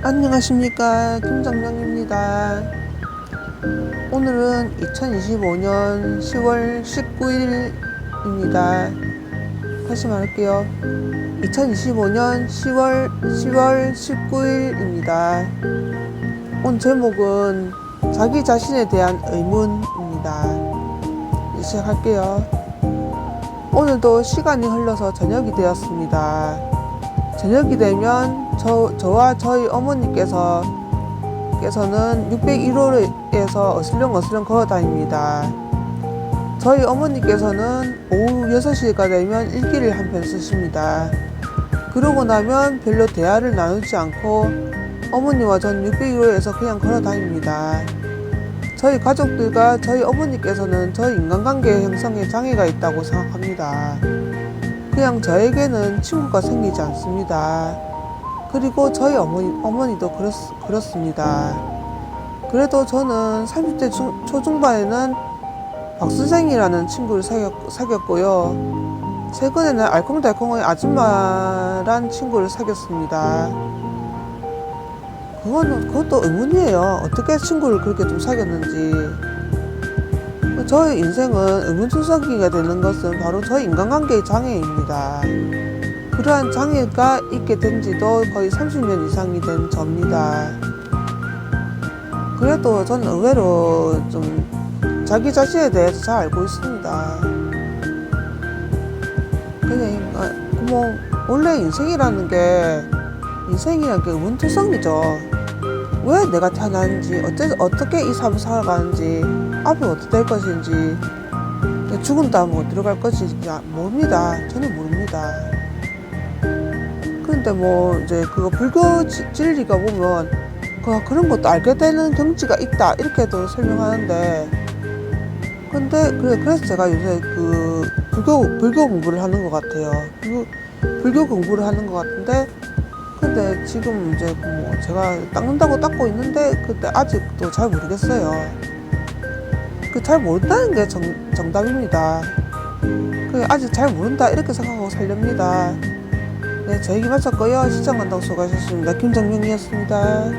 안녕하십니까 김정명입니다. 오늘은 2025년 10월 19일입니다. 다시 말할게요. 2025년 10월 10월 19일입니다. 오늘 제목은 자기 자신에 대한 의문입니다. 시작할게요. 오늘도 시간이 흘러서 저녁이 되었습니다. 저녁이 되면 저, 저와 저희 어머니께서 께서는 601호에서 어슬렁 어슬렁 걸어 다닙니다. 저희 어머니께서는 오후 6시가 되면 일기를 한 편 쓰십니다. 그러고 나면 별로 대화를 나누지 않고 어머니와 전 601호에서 그냥 걸어 다닙니다. 저희 가족들과 저희 어머니께서는 저희 인간관계 형성에 장애가 있다고 생각합니다. 그냥 저에게는 친구가 생기지 않습니다. 그리고 저희 어머니, 어머니도 그렇, 그렇습니다. 그래도 저는 30대 중, 초중반에는 박선생이라는 친구를 사귀었, 사귀었고요. 최근에는 알콩달콩의 아줌마란 친구를 사귀었습니다. 그거는, 그것도 의문이에요. 어떻게 친구를 그렇게 좀 사귀었는지. 저의 인생은 의문투성이가 되는 것은 바로 저희 인간관계의 장애입니다. 그러한 장애가 있게 된 지도 거의 30년 이상이 된 저입니다. 그래도 저는 의외로 좀 자기 자신에 대해서 잘 알고 있습니다. 그냥, 뭐, 원래 인생이라는 게, 인생이라는 게 의문투성이죠. 왜 내가 태어났는지, 어째, 어떻게 이 삶을 살아가는지, 앞이 어떻게 될 것인지, 죽은 다음 어디로 갈 것인지 모릅니다. 저는 모릅니다. 그런데 뭐 이제 그거 불교 지- 진리가 보면 그 그런 것도 알게 되는 경지가 있다 이렇게도 설명하는데 근데 그래 그래서 제가 요새 그 불교 불교 공부를 하는 것 같아요. 불교, 불교 공부를 하는 것 같은데 근데 지금 이제 뭐 제가 닦는다고 닦고 있는데 그때 아직도 잘 모르겠어요. 그 잘 모른다는 게 정, 정답입니다. 그 아직 잘 모른다 이렇게 생각하고 살렵니다. 네, 저 얘기 마쳤고요. 시청 한다고 수고하셨습니다. 김정명이었습니다.